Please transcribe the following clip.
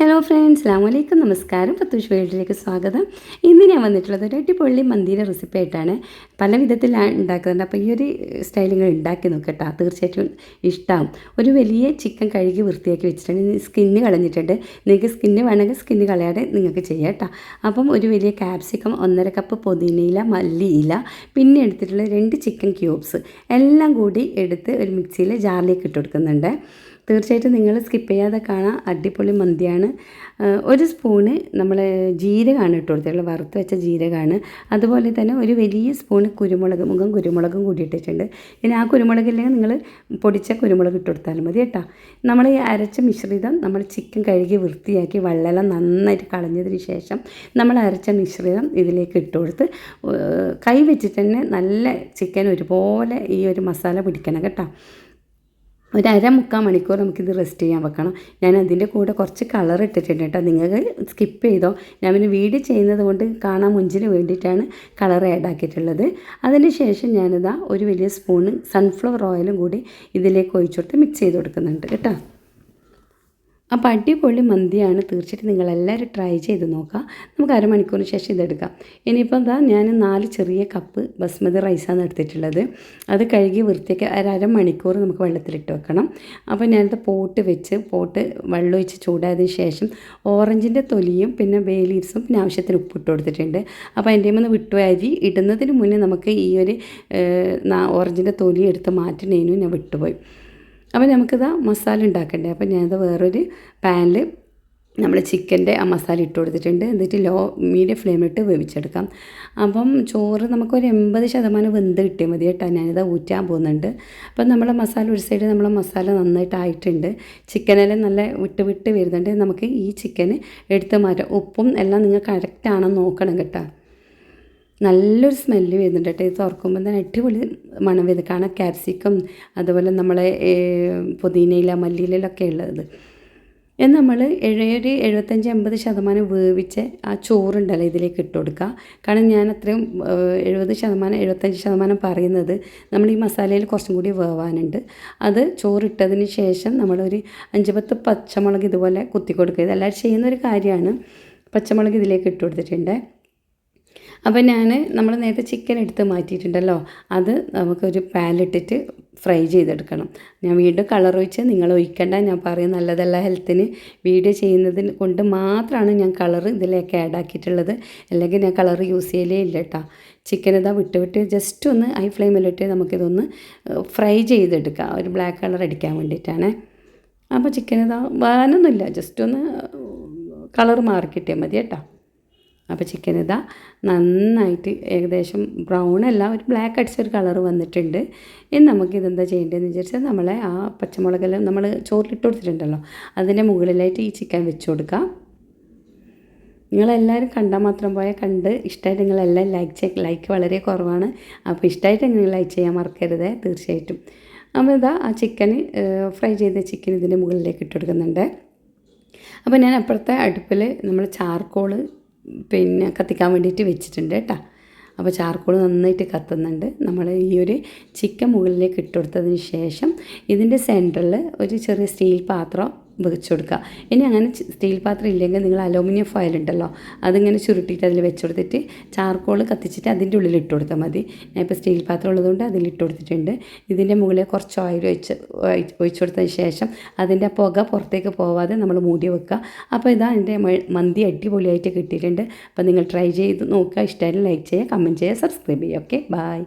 Hello friends അലാമലൈക്കും നമസ്കാരം. പത്തുഷ് വേൾഡിലേക്ക് സ്വാഗതം. ഇന്ന് ഞാൻ വന്നിട്ടുള്ളത് ഒരു അടിപൊളി മന്തിയുടെ റെസിപ്പി ആയിട്ടാണ്. പല വിധത്തിലാണ് ഉണ്ടാക്കുന്നുണ്ട്. അപ്പോൾ ഈ ഒരു സ്റ്റൈലിൽ നിങ്ങൾ ഉണ്ടാക്കി നോക്കട്ടോ. തീർച്ചയായിട്ടും ഇഷ്ടമാവും ഒരു വലിയ ചിക്കൻ കഴുകി വൃത്തിയാക്കി വെച്ചിട്ടുണ്ട് സ്കിന്ന് കളഞ്ഞിട്ടുണ്ട്. നിങ്ങൾക്ക് സ്കിന്ന് വേണമെങ്കിൽ സ്കിന്ന് കളയാതെ നിങ്ങൾക്ക് ചെയ്യാം കേട്ടോ അപ്പം ഒരു വലിയ ക്യാപ്സിക്കം ഒന്നര കപ്പ് പൊതിനയില മല്ലിയില പിന്നെ എടുത്തിട്ടുള്ള രണ്ട് ചിക്കൻ ക്യൂബ്സ് എല്ലാം കൂടി എടുത്ത് ഒരു മിക്സിയിൽ ജാറിലേക്ക് ഇട്ട് കൊടുക്കുന്നുണ്ട്. തീർച്ചയായിട്ടും നിങ്ങൾ സ്കിപ്പ് ചെയ്യാതെ കാണാം. അടിപൊളി മന്തിയാണ്. ഒരു സ്പൂണ് നമ്മൾ ജീരകമാണ് ഇട്ട് കൊടുത്തിട്ടുള്ളത്. വറുത്ത് വെച്ച ജീരകമാണ് അതുപോലെ തന്നെ ഒരു വലിയ സ്പൂണ് കുരുമുളക് മുഖം കുരുമുളകും കൂടി ഇട്ടിട്ടുണ്ട്. ഇനി ആ കുരുമുളകില്ലെങ്കിൽ നിങ്ങൾ പൊടിച്ച കുരുമുളക് ഇട്ട് കൊടുത്താലും മതി കേട്ടോ. നമ്മൾ ഈ അരച്ച മിശ്രിതം നമ്മൾ ചിക്കൻ കഴുകി വൃത്തിയാക്കി വെള്ളമെല്ലാം നന്നായിട്ട് കളഞ്ഞതിന് ശേഷം നമ്മൾ അരച്ച മിശ്രിതം ഇതിലേക്ക് ഇട്ട് കൊടുത്ത് കൈ വെച്ചിട്ട് തന്നെ നല്ല ചിക്കൻ ഒരുപോലെ ഈ ഒരു മസാല പിടിക്കണം കേട്ടോ. ഒരു അര മുക്കാൽ മണിക്കൂർ നമുക്കിത് റെസ്റ്റ് ചെയ്യാൻ വെക്കണം. ഞാൻ അതിന്റെ കൂടെ കുറച്ച് കളർ ഇട്ടിട്ടുണ്ട് കേട്ടോ. നിങ്ങൾക്ക് സ്കിപ്പ് ചെയ്തോ. ഞാൻ പിന്നെ വീഡിയോ ചെയ്യുന്നത് കൊണ്ട് കാണാൻ മുഞ്ചിന് വേണ്ടിയിട്ടാണ് കളർ ആഡ് ആക്കിയിട്ടുള്ളത്. അതിന് ശേഷം ഞാനിതാ ഒരു വലിയ സ്പൂണ് സൺഫ്ലവർ ഓയിലും കൂടി ഇതിലേക്ക് ഒഴിച്ചിട്ട് മിക്സ് ചെയ്ത് കൊടുക്കുന്നുണ്ട് കേട്ടോ. അപ്പോൾ അടിപൊളി മന്തിയാണ്. തീർച്ചയായിട്ടും നിങ്ങളെല്ലാവരും ട്രൈ ചെയ്ത് നോക്കാം. നമുക്ക് അരമണിക്കൂറിന് ശേഷം ഇതെടുക്കാം. ഇനിയിപ്പോൾ എന്താ ഞാൻ നാല് ചെറിയ കപ്പ് ബസ്മതി റൈസാണ് എടുത്തിട്ടുള്ളത്. അത് കഴുകി വൃത്തിയാക്കി ഒരു അരമണിക്കൂർ നമുക്ക് വെള്ളത്തിലിട്ട് വെക്കണം. അപ്പോൾ ഞാനത് പോട്ട് വെച്ച് പോട്ട് വെള്ളം ഒഴിച്ച് ചൂടായതിന് ശേഷം ഓറഞ്ചിന്റെ തൊലിയും പിന്നെ ബേ ലീവ്സും പിന്നെ ആവശ്യത്തിന് ഉപ്പിട്ട് കൊടുത്തിട്ടുണ്ട്. അപ്പോൾ അതിന്റെ നിന്ന് വിട്ടു ഇടുന്നതിന് മുന്നേ നമുക്ക് ഈ ഒരു ഓറഞ്ചിന്റെ തൊലി എടുത്ത് മാറ്റുന്നതിനും ഞാൻ വിട്ടുപോയി. അപ്പോൾ നമുക്കിത് മസാല ഉണ്ടാക്കണ്ടേ? അപ്പോൾ ഞാനത് വേറൊരു പാനിൽ നമ്മൾ ചിക്കന്റെ ആ മസാല ഇട്ട് കൊടുത്തിട്ടുണ്ട്. എന്നിട്ട് ലോ മീഡിയം ഫ്ലെയിമിലിട്ട് വേവിച്ചെടുക്കാം. അപ്പം ചോറ് നമുക്കൊരു എൺപത് ശതമാനം വെന്ത് കിട്ടിയാൽ മതി കേട്ടോ. ഞാനിത് ഊറ്റാൻ പോകുന്നുണ്ട്. അപ്പം നമ്മളെ മസാല ഒരു സൈഡ് നമ്മളെ മസാല നന്നായിട്ട് ആയിട്ടുണ്ട് ചിക്കനെല്ലാം നല്ല വിട്ട് വിട്ട് വരുന്നുണ്ട്. നമുക്ക് ഈ ചിക്കന് എടുത്ത് മാറ്റാം. ഉപ്പും എല്ലാം നിങ്ങൾ കറക്റ്റാണെന്ന് നോക്കണം കേട്ടോ. നല്ലൊരു സ്മെല്ല് വരുന്നുണ്ട് കേട്ടോ. ഇത് തുറക്കുമ്പോൾ തന്നെ അടിപൊളി മണം വരുന്നത് കാരണം ക്യാപ്സിക്കം അതുപോലെ നമ്മളെ പുതിനയില മല്ലിയിലൊക്കെ ഉള്ളത്. എന്ന് നമ്മൾ ഒരു എഴുപത്തഞ്ച് എൺപത് ശതമാനം വേവിച്ച് ആ ചോറുണ്ടല്ലോ ഇതിലേക്ക് ഇട്ട് കൊടുക്കുക. കാരണം ഞാൻ അത്രയും എഴുപത് ശതമാനം എഴുപത്തഞ്ച് ശതമാനം പറയുന്നത് നമ്മൾ ഈ മസാലയിൽ കുറച്ചും കൂടി വേവാനുണ്ട്. അത് ചോറിട്ടതിന് ശേഷം നമ്മളൊരു അഞ്ച് പത്ത് പച്ചമുളക് ഇതുപോലെ കുത്തി കൊടുക്കുക. ഇതെല്ലാവരും ചെയ്യുന്നൊരു കാര്യമാണ്. പച്ചമുളക് ഇതിലേക്ക് ഇട്ട് കൊടുത്തിട്ടുണ്ട്. അപ്പോൾ ഞാൻ നമ്മൾ നേരത്തെ ചിക്കൻ എടുത്ത് മാറ്റിയിട്ടുണ്ടല്ലോ അത് നമുക്കൊരു പാനിലിട്ടിട്ട് ഫ്രൈ ചെയ്തെടുക്കണം. ഞാൻ വീണ്ടും കളർ ഒഴിച്ച് നിങ്ങൾ ഒഴിക്കണ്ട ഞാൻ പറയും നല്ലതല്ല ഹെൽത്തിന് വീഡിയോ ചെയ്യുന്നതിന് കൊണ്ട് മാത്രമാണ് ഞാൻ കളർ ഇതിലേക്ക് ആഡ് ആക്കിയിട്ടുള്ളത്. അല്ലെങ്കിൽ ഞാൻ കളർ യൂസ് ചെയ്യലേ ഇല്ല കേട്ടോ. ചിക്കൻ ഇതാ വിട്ട് വിട്ട് ജസ്റ്റ് ഒന്ന് ഹൈ ഫ്ലെയിമിലിട്ട് നമുക്കിതൊന്ന് ഫ്രൈ ചെയ്തെടുക്കാം. ഒരു ബ്ലാക്ക് കളർ അടിക്കാൻ വേണ്ടിയിട്ടാണ്. അപ്പോൾ ചിക്കൻ ഇതാ വേനൊന്നുമില്ല. ജസ്റ്റ് ഒന്ന് കളർ മാറി കിട്ടിയാൽ മതി കേട്ടോ. അപ്പോൾ ചിക്കൻ ഇതാ നന്നായിട്ട് ഏകദേശം ബ്രൗൺ അല്ല ഒരു ബ്ലാക്ക് അടിച്ചൊരു കളർ വന്നിട്ടുണ്ട്. ഇനി നമുക്ക് ഇതെന്താ ചെയ്യേണ്ടതെന്ന് വിചാരിച്ചാൽ നമ്മളെ ആ പച്ചമുളകെല്ലാം നമ്മൾ ചോറിലിട്ട് കൊടുത്തിട്ടുണ്ടല്ലോ അതിന്റെ മുകളിലായിട്ട് ഈ ചിക്കൻ വെച്ച് കൊടുക്കാം. നിങ്ങളെല്ലാവരും കണ്ടാൽ മാത്രം പോയാൽ കണ്ട് ഇഷ്ടമായിട്ട് നിങ്ങളെല്ലാം ലൈക്ക് ചെയ്യ ലൈക്ക് വളരെ കുറവാണ്. അപ്പോൾ ഇഷ്ടമായിട്ട് നിങ്ങൾ ലൈക്ക് ചെയ്യാൻ മറക്കരുത് തീർച്ചയായിട്ടും. അപ്പോൾ ഇതാ ആ ചിക്കൻ ഫ്രൈ ചെയ്ത ചിക്കൻ ഇതിന്റെ മുകളിലേക്ക് ഇട്ട് കൊടുക്കുന്നുണ്ട്. അപ്പോൾ ഞാൻ അപ്പുറത്തെ അടുപ്പിൽ നമ്മൾ ചാർക്കോൾ പിന്നെ കത്തിക്കാൻ വേണ്ടിയിട്ട് വെച്ചിട്ടുണ്ട് കേട്ടോ. അപ്പോൾ ചാർക്കോൾ നന്നായിട്ട് കത്തുന്നുണ്ട്. നമ്മൾ ഈ ഒരു ചിക്കൻ മുകളിലേക്ക് ഇട്ട് കൊടുത്തതിന് ശേഷം ഇതിന്റെ സെന്ററിൽ ഒരു ചെറിയ സ്റ്റീൽ പാത്രം വെച്ച് കൊടുക്കുക ഇനി അങ്ങനെ സ്റ്റീൽ പാത്രം ഇല്ലെങ്കിൽ നിങ്ങൾ അലൂമിനിയം ഫയൽ ഉണ്ടല്ലോ അതിങ്ങനെ ചുരുട്ടിയിട്ട് അതിൽ വെച്ച് കൊടുത്തിട്ട് ചാർക്കോൾ കത്തിച്ചിട്ട് അതിന്റെ ഉള്ളിൽ ഇട്ട് കൊടുത്താൽ മതി. ഞാൻ ഇപ്പോൾ സ്റ്റീൽ പാത്രം ഉള്ളതുകൊണ്ട് അതിൽ ഇട്ട് കൊടുത്തിട്ടുണ്ട്. ഇതിന്റെ മുകളിൽ കുറച്ച് ഓയിൽ ഒഴിച്ച് ഒഴിച്ചു കൊടുത്തതിന് ശേഷം അതിന്റെ പുക പുറത്തേക്ക് പോവാതെ നമ്മൾ മൂടി വെക്കുക. അപ്പോൾ ഇതാ എന്റെ മന്തി അടിപൊളിയായിട്ട് കിട്ടിയിട്ടുണ്ട്. അപ്പോൾ നിങ്ങൾ ട്രൈ ചെയ്ത് നോക്കുക. ഇഷ്ടമായാലും ലൈക്ക് ചെയ്യുക കമന്റ് ചെയ്യുക സബ്സ്ക്രൈബ് ചെയ്യുക. Okay bye